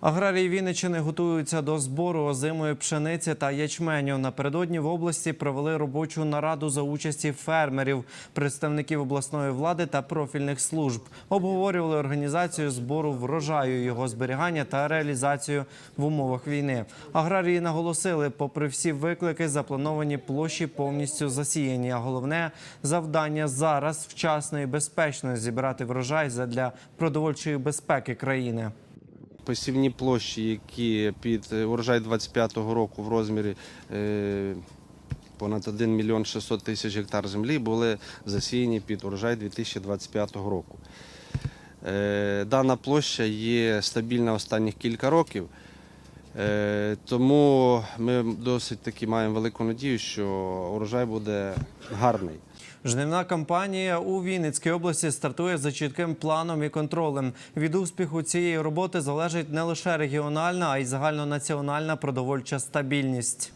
Аграрії Вінниччини готуються до збору озимої пшениці та ячменю. Напередодні в області провели робочу нараду за участі фермерів, представників обласної влади та профільних служб. Обговорювали організацію збору врожаю, його зберігання та реалізацію в умовах війни. Аграрії наголосили, попри всі виклики, заплановані площі повністю засіяні. А головне завдання зараз вчасно і безпечно зібрати врожай для продовольчої безпеки країни. Посівні площі, які під е, урожай 25-го року в розмірі е, понад 1 мільйон 600 тисяч гектар землі, були засіяні під урожай 2025 року. Е, Дана площа є стабільна останніх кілька років, тому ми досить таки маємо велику надію, що урожай буде гарний. Жнивна кампанія у Вінницькій області стартує за чітким планом і контролем. Від успіху цієї роботи залежить не лише регіональна, а й загальнонаціональна продовольча стабільність.